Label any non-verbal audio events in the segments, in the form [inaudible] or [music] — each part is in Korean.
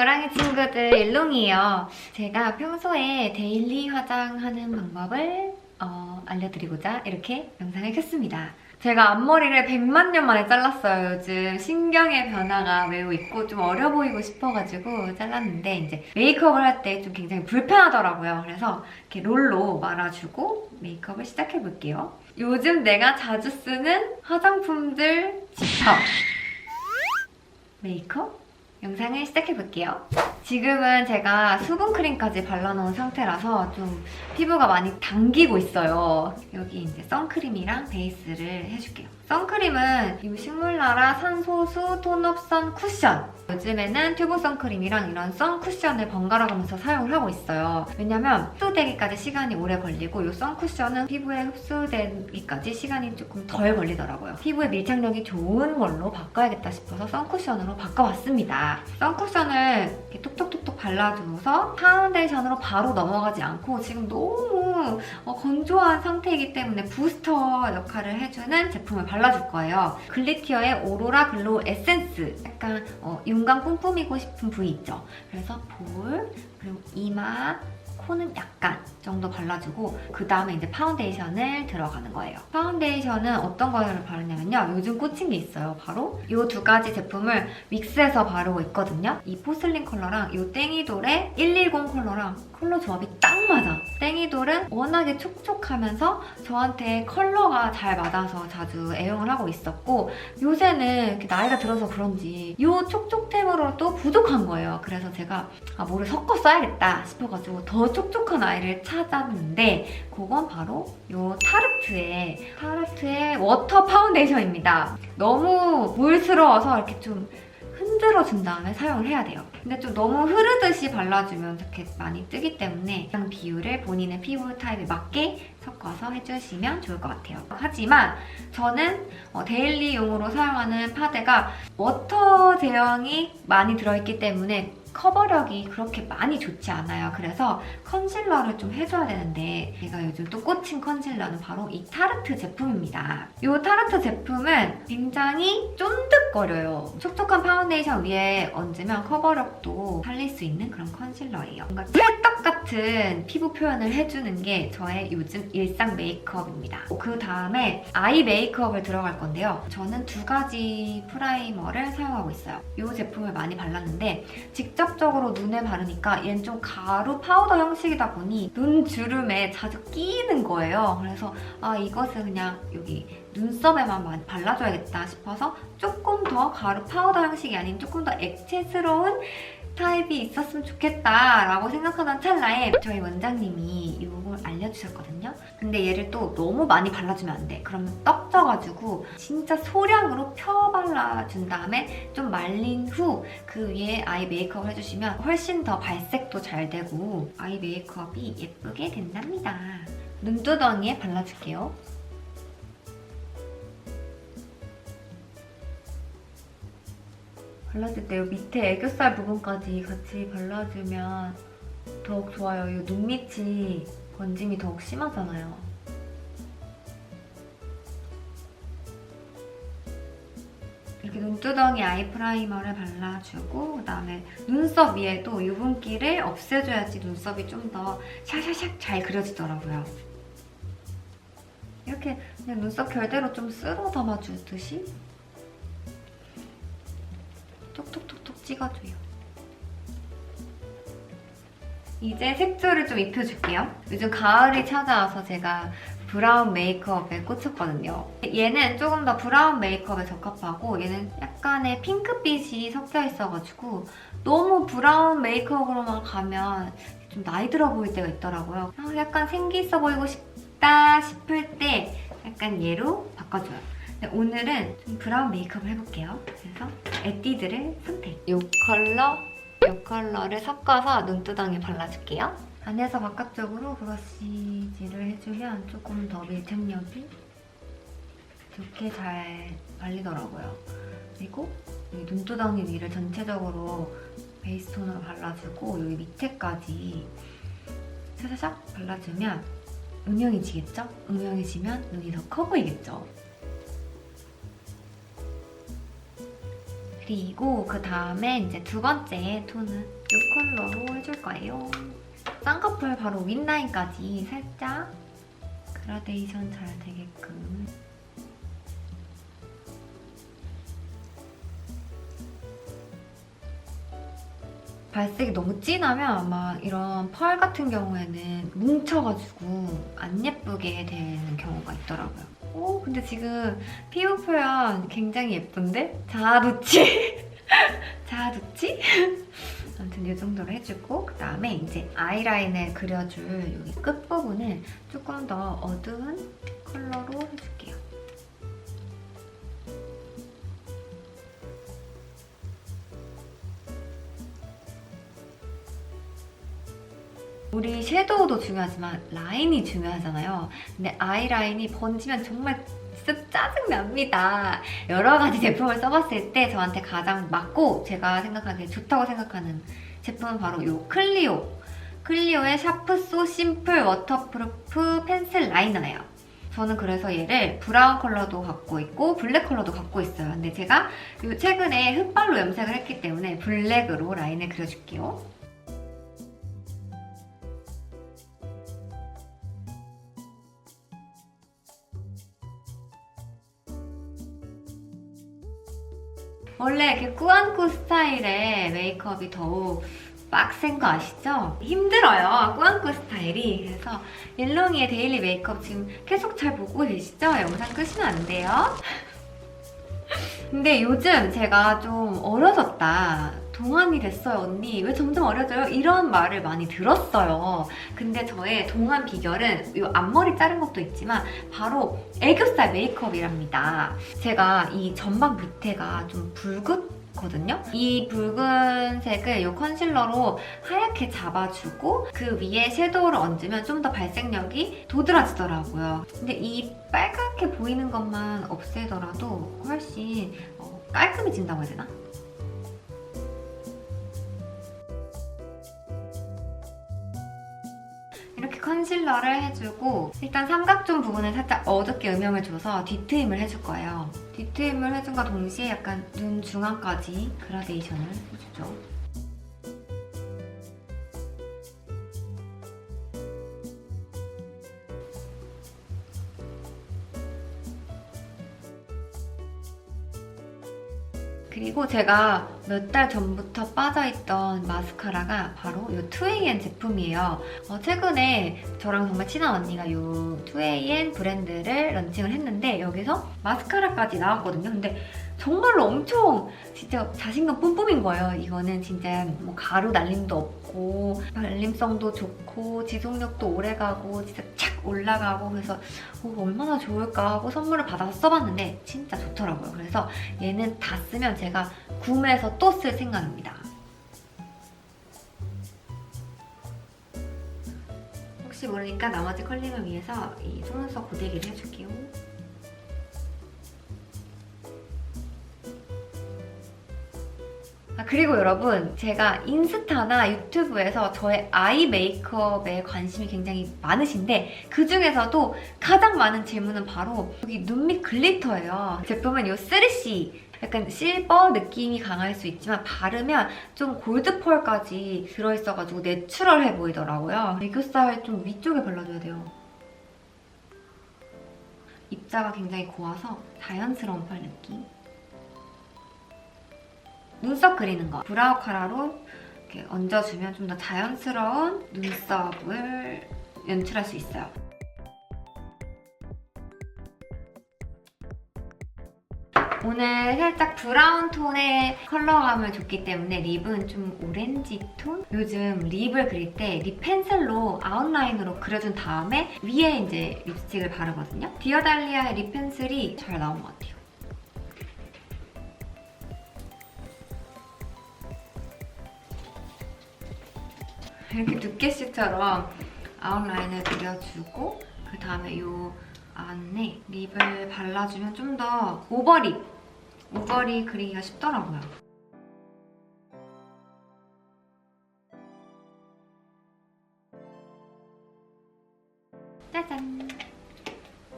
고랑이 친구들 일롱이에요. 제가 평소에 데일리 화장하는 방법을 어, 알려드리고자 이렇게 영상을 켰습니다. 제가 앞머리를 100만 년 만에 잘랐어요. 요즘 신경의 변화가 매우 있고 좀 어려 보이고 싶어가지고 잘랐는데 이제 메이크업을 할 때 좀 굉장히 불편하더라고요. 그래서 이렇게 롤로 말아주고 메이크업을 시작해 볼게요. 요즘 내가 자주 쓰는 화장품들 집합 메이크업 영상을 시작해 볼게요. 지금은 제가 수분크림까지 발라놓은 상태라서 좀 피부가 많이 당기고 있어요. 여기 이제 선크림이랑 베이스를 해줄게요. 선크림은 이 식물나라 산소수 톤업 선 쿠션. 요즘에는 튜브 선크림이랑 이런 선 쿠션을 번갈아 가면서 사용을 하고 있어요. 왜냐면 흡수되기까지 시간이 오래 걸리고 이 선 쿠션은 피부에 흡수되기까지 시간이 조금 덜 걸리더라고요. 피부의 밀착력이 좋은 걸로 바꿔야겠다 싶어서 선 쿠션으로 바꿔봤습니다. 선 쿠션을 이렇게 톡톡톡톡 발라주면서 파운데이션으로 바로 넘어가지 않고 지금 너무 어, 건조한 상태이기 때문에 부스터 역할을 해주는 제품을 발라 줄 거예요. 글리티어의 오로라 글로우 에센스. 약간 어, 윤광 뿜뿜이고 싶은 부위 있죠. 그래서 볼, 그리고 이마, 코는 약간 정도 발라주고 그 다음에 이제 파운데이션을 들어가는 거예요. 파운데이션은 어떤 거를 바르냐면요. 요즘 꽂힌 게 있어요. 바로 이 두 가지 제품을 믹스해서 바르고 있거든요. 이 포슬린 컬러랑 이 땡이돌의 110 컬러랑 컬러 조합이 딱 맞아. 땡이돌은 워낙에 촉촉하면서 저한테 컬러가 잘 맞아서 자주 애용을 하고 있었고 요새는 나이가 들어서 그런지 이 촉촉템으로 또 부족한 거예요. 그래서 제가 아, 뭐를 섞어 써야겠다 싶어가지고 더 촉촉한 아이를 찾았는데 그건 바로 이 타르트의 타르트의 워터 파운데이션입니다. 너무 물스러워서 이렇게 좀 흔들어 준 다음에 사용을 해야 돼요. 근데 좀 너무 흐르듯이 발라주면 이렇게 많이 뜨기 때문에 그냥 비율을 본인의 피부 타입에 맞게 섞어서 해주시면 좋을 것 같아요. 하지만 저는 어, 데일리용으로 사용하는 파데가 워터 제형이 많이 들어있기 때문에 커버력이 그렇게 많이 좋지 않아요. 그래서 컨실러를 좀 해줘야 되는데 제가 요즘 또 꽂힌 컨실러는 바로 이 타르트 제품입니다. 이 타르트 제품은 굉장히 쫀득거려요. 촉촉한 파운데이션 위에 얹으면 커버력도 살릴 수 있는 그런 컨실러예요. 뭔가 찰떡 같은 피부 표현을 해주는 게 저의 요즘 일상 메이크업입니다. 그 다음에 아이 메이크업을 들어갈 건데요. 저는 두 가지 프라이머를 사용하고 있어요. 이 제품을 많이 발랐는데 직접 적으로 눈에 바르니까 얘는 좀 가루 파우더 형식이다 보니 눈 주름에 자주 끼이는 거예요. 그래서 아 이것은 그냥 여기 눈썹에만 발라줘야겠다 싶어서 조금 더 가루 파우더 형식이 아닌 조금 더 액체스러운 타입이 있었으면 좋겠다라고 생각하던 찰나에 저희 원장님이 이 걸 알려주셨거든요. 근데 얘를 또 너무 많이 발라주면 안 돼. 그러면 떡져가지고 진짜 소량으로 펴 발라준 다음에 좀 말린 후 그 위에 아이 메이크업을 해주시면 훨씬 더 발색도 잘 되고 아이 메이크업이 예쁘게 된답니다. 눈두덩이에 발라줄게요. 발라줄 때이 밑에 애교살 부분까지 같이 발라주면 더욱 좋아요. 이 눈 밑이 번짐이 더욱 심하잖아요. 이렇게 눈두덩이 아이 프라이머를 발라주고 그 다음에 눈썹 위에도 유분기를 없애줘야지 눈썹이 좀 더 샤샤샥 잘 그려지더라고요. 이렇게 그냥 눈썹 결대로 좀 쓸어 담아주듯이 톡톡톡톡 찍어줘요. 이제 색조를 좀 입혀줄게요. 요즘 가을이 찾아와서 제가 브라운 메이크업에 꽂혔거든요. 얘는 조금 더 브라운 메이크업에 적합하고 얘는 약간의 핑크빛이 섞여 있어가지고 너무 브라운 메이크업으로만 가면 좀 나이 들어 보일 때가 있더라고요. 아, 약간 생기 있어 보이고 싶다 싶을 때 약간 얘로 바꿔줘요. 오늘은 좀 브라운 메이크업을 해볼게요. 그래서 에뛰드를 선택. 이 컬러, 이 컬러를 섞어서 눈두덩이에 발라줄게요. 안에서 바깥쪽으로 브러쉬질을 해주면 조금 더 밀착력이 좋게 잘 발리더라고요. 그리고 이 눈두덩이 위를 전체적으로 베이스 톤으로 발라주고 여기 밑에까지 샤샤샥 발라주면 음영해지겠죠? 음영해지면 눈이 더 커 보이겠죠? 그리고 그 다음에 이제 두 번째 톤은 이 컬러로 해줄 거예요. 쌍꺼풀 바로 윗라인까지 살짝 그라데이션 잘 되게끔 발색이 너무 진하면 아마 이런 펄 같은 경우에는 뭉쳐가지고 안 예쁘게 되는 경우가 있더라고요. 오, 근데 지금 피부 표현 굉장히 예쁜데? 자두치? [laughs] 자두치? 아무튼 이 정도로 해주고 그 다음에 이제 아이라인을 그려줄 여기 끝부분을 조금 더 어두운 컬러로 해줄게요. 우리 섀도우도 중요하지만 라인이 중요하잖아요. 근데 아이라인이 번지면 정말 진짜 짜증납니다. 여러 가지 제품을 써봤을 때 저한테 가장 맞고 제가 생각하기에 좋다고 생각하는 제품은 바로 이 클리오. 클리오의 샤프소 심플 워터프루프 펜슬 라이너예요. 저는 그래서 얘를 브라운 컬러도 갖고 있고 블랙 컬러도 갖고 있어요. 근데 제가 요 최근에 흑발로 염색을 했기 때문에 블랙으로 라인을 그려줄게요. 원래 이렇게 꾸안꾸 스타일의 메이크업이 더욱 빡센 거 아시죠? 힘들어요, 꾸안꾸 스타일이. 그래서 옐롱이의 데일리 메이크업 지금 계속 잘 보고 계시죠? 영상 끄시면 안 돼요. 근데 요즘 제가 좀 어려졌다. 동안이 됐어요, 언니. 왜 점점 어려져요? 이런 말을 많이 들었어요. 근데 저의 동안 비결은 이 앞머리 자른 것도 있지만 바로 애교살 메이크업이랍니다. 제가 이 전방 밑에가 좀 붉거든요. 이 붉은색을 이 컨실러로 하얗게 잡아주고 그 위에 섀도우를 얹으면 좀 더 발색력이 도드라지더라고요. 근데 이 빨갛게 보이는 것만 없애더라도 훨씬 어, 깔끔해진다고 해야 되나? 컨실러를 해주고 일단 삼각존 부분을 살짝 어둡게 음영을 줘서 뒤트임을 해줄 거예요. 뒤트임을 해준과 동시에 약간 눈 중앙까지 그라데이션을 해주죠. 그리고 제가 몇 달 전부터 빠져있던 마스카라가 바로 이 2AN 제품이에요. 어, 최근에 저랑 정말 친한 언니가 이 2AN 브랜드를 런칭을 했는데 여기서 마스카라까지 나왔거든요. 근데 정말로 엄청 진짜 자신감 뿜뿜인 거예요. 이거는 진짜 뭐 가루 날림도 없고 발림성도 좋고 지속력도 오래가고 진짜 착 올라가고 그래서 어, 얼마나 좋을까 하고 선물을 받아서 써봤는데 진짜 좋더라고요. 그래서 얘는 다 쓰면 제가 구매해서 또 쓸 생각입니다. 혹시 모르니까 나머지 컬링을 위해서 이 속눈썹 고데기를 해줄게요. 그리고 여러분, 제가 인스타나 유튜브에서 저의 아이 메이크업에 관심이 굉장히 많으신데, 그 중에서도 가장 많은 질문은 바로 여기 눈밑 글리터예요. 제품은 이 3C. 약간 실버 느낌이 강할 수 있지만 바르면 좀 골드 펄까지 들어있어가지고 내추럴해 보이더라고요. 애교살 좀 위쪽에 발라줘야 돼요. 입자가 굉장히 고와서 자연스러운 펄 느낌. 눈썹 그리는 거 브라우 카라로 이렇게 얹어주면 좀 더 자연스러운 눈썹을 연출할 수 있어요. 오늘 살짝 브라운 톤의 컬러감을 줬기 때문에 립은 좀 오렌지 톤? 요즘 립을 그릴 때 립 펜슬로 아웃라인으로 그려준 다음에 위에 이제 립스틱을 바르거든요. 디어달리아의 립 펜슬이 잘 나온 것 같아요. 이렇게 두께씨처럼 아웃라인을 그려주고 그 다음에 이 안에 립을 발라주면 좀 더 오버립! 오버립 그리기가 쉽더라고요. 짜잔!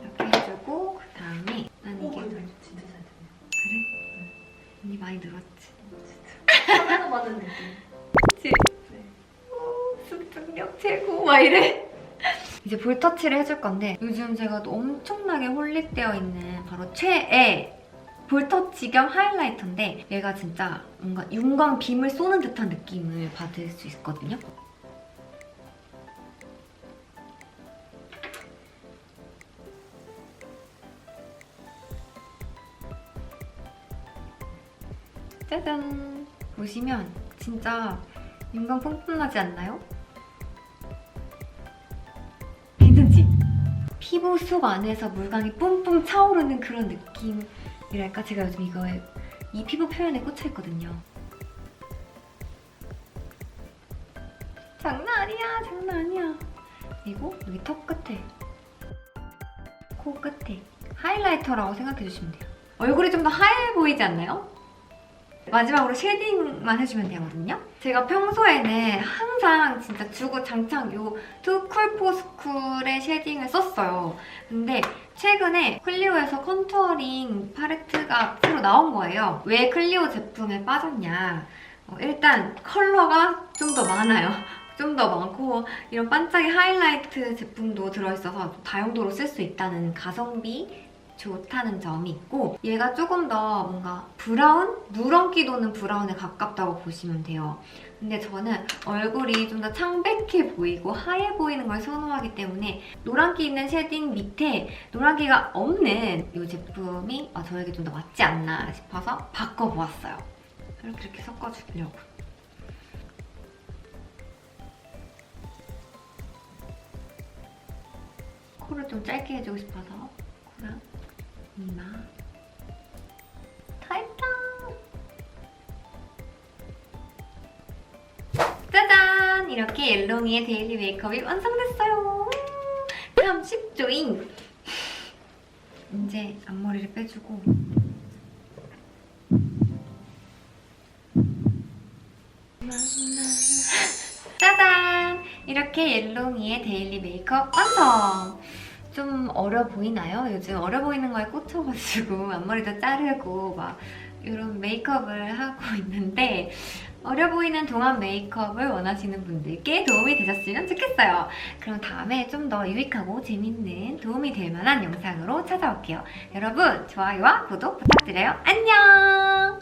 이렇게 해주고 그 다음에 난 이게 어, 진짜 잘 됐네. 그래? 언니 많이 늘었지. 사랑을 받은 느낌. 습득력 최고 막 이래. [laughs] 이제 볼터치를 해줄 건데 요즘 제가 또 엄청나게 홀릭되어 있는 바로 최애 볼터치 겸 하이라이터인데 얘가 진짜 뭔가 윤광 빔을 쏘는 듯한 느낌을 받을 수 있거든요. 짜잔! 보시면 진짜 윤광 뿜뿜 나지 않나요? 피부 속 안에서 물광이 뿜뿜 차오르는 그런 느낌이랄까? 제가 요즘 이거에 이 피부 표현에 꽂혀있거든요. 장난 아니야, 장난 아니야. 그리고 여기 턱 끝에, 코 끝에 하이라이터라고 생각해주시면 돼요. 얼굴이 좀 더 하얘 보이지 않나요? 마지막으로 쉐딩만 해주면 되거든요. 제가 평소에는 항상 진짜 주구장창 요 투쿨포스쿨의 쉐딩을 썼어요. 근데 최근에 클리오에서 컨투어링 팔레트가 새로 나온 거예요. 왜 클리오 제품에 빠졌냐. 어, 일단 컬러가 좀 더 많아요. [laughs] 좀더 많고 이런 반짝이 하이라이트 제품도 들어있어서 다용도로 쓸 수 있다는 가성비 좋다는 점이 있고 얘가 조금 더 뭔가 브라운? 누런기 도는 브라운에 가깝다고 보시면 돼요. 근데 저는 얼굴이 좀 더 창백해 보이고 하얘 보이는 걸 선호하기 때문에 노란기 있는 쉐딩 밑에 노란기가 없는 이 제품이 아, 저에게 좀 더 맞지 않나 싶어서 바꿔보았어요. 이렇게 이렇게 섞어주려고. 코를 좀 짧게 해주고 싶어서 코랑 이마. 다 했다 짜잔! 이렇게 옐롱이의 데일리 메이크업이 완성됐어요. 참 쉽죠잉 이제 앞머리를 빼주고. 짜잔! 이렇게 옐롱이의 데일리 메이크업 완성 좀 어려 보이나요? 요즘 어려 보이는 거에 꽂혀가지고 [laughs] 앞머리도 자르고 막 이런 메이크업을 하고 있는데 어려 보이는 동안 메이크업을 원하시는 분들께 도움이 되셨으면 좋겠어요. 그럼 다음에 좀 더 유익하고 재밌는 도움이 될 만한 영상으로 찾아올게요. 여러분 좋아요와 구독 부탁드려요. 안녕!